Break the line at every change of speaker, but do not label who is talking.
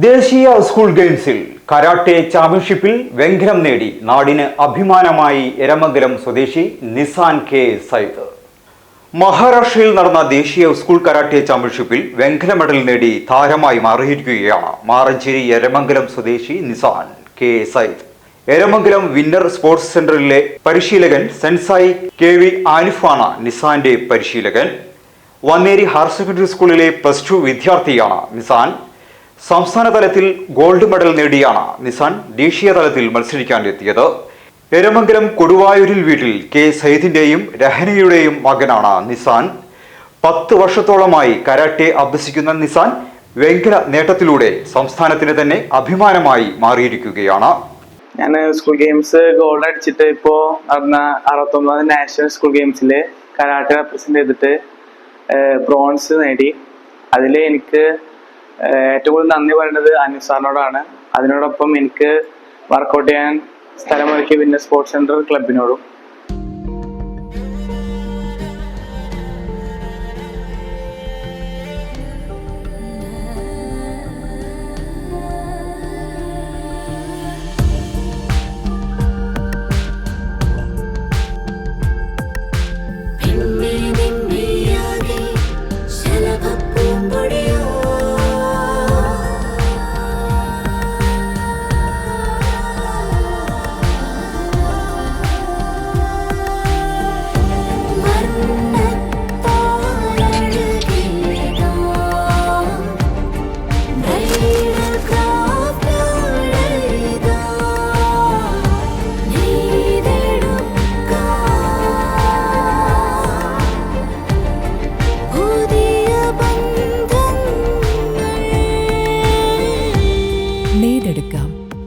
ദേശീയ സ്കൂൾ ഗെയിംസിൽ കരാട്ടെ ചാമ്പ്യൻഷിപ്പിൽ വെങ്കലം നേടി. നാടിന് അഭിമാനമായി എരമംഗലം സ്വദേശി നിസാൻ കെ സൈദ് മഹാരാഷ്ട്രയിൽ നടന്ന ദേശീയ സ്കൂൾ കരാട്ടെ ചാമ്പ്യൻഷിപ്പിൽ വെങ്കല മെഡൽ നേടി താരമായി മാറിയിരിക്കുകയാണ് മാറഞ്ചേരി എരമംഗലം സ്വദേശി Nisan K Syed Eramangalam winner sports സെന്ററിലെ പരിശീലകൻ സെൻസായി കെ വി ആനിഫാണ് നിസാന്റെ പരിശീലകൻ. വന്നേരി ഹയർ സെക്കൻഡറി സ്കൂളിലെ പ്ലസ് ടു വിദ്യാർത്ഥിയാണ് നിസാൻ. സംസ്ഥാന തലത്തിൽ ഗോൾഡ് മെഡൽ നേടിയാണ് നിസാൻ ദേശീയ തലത്തിൽ മത്സരിക്കാനെത്തിയത്. എരമംഗലം കൊടുവായൂരിൽ വീട്ടിൽ കെ സൈദിന്റെയും രഹനയുടെയും മകനാണ് നിസാൻ. പത്ത് വർഷത്തോളമായി കരാട്ടെ അഭ്യസിക്കുന്ന നിസാൻ വെങ്കല നേട്ടത്തിലൂടെ സംസ്ഥാനത്തിന് തന്നെ അഭിമാനമായി മാറിയിരിക്കുകയാണ്.
ഞാൻ സ്കൂൾ ഗെയിംസ് ഗോൾഡ് അടിച്ചിട്ട് ഇപ്പോൾ നടന്ന അറുപത്തൊമ്പത് നാഷണൽ സ്കൂൾ ഗെയിംസിൽ കരാട്ടെ റെപ്രസെന്റ് ചെയ്തിട്ട് ബ്രോൺസ് നേടി. അതിൽ എനിക്ക് ഏറ്റവും കൂടുതൽ നന്ദി പറയുന്നത് അനിൽ സാറിനോടാണ്. അതിനോടൊപ്പം എനിക്ക് വർക്കൗട്ട് ചെയ്യാൻ സ്ഥലമൊരുക്കിയ പിന്നെ സ്പോർട്സ് സെന്റർ ക്ലബിനോടും
പെണ്ണേ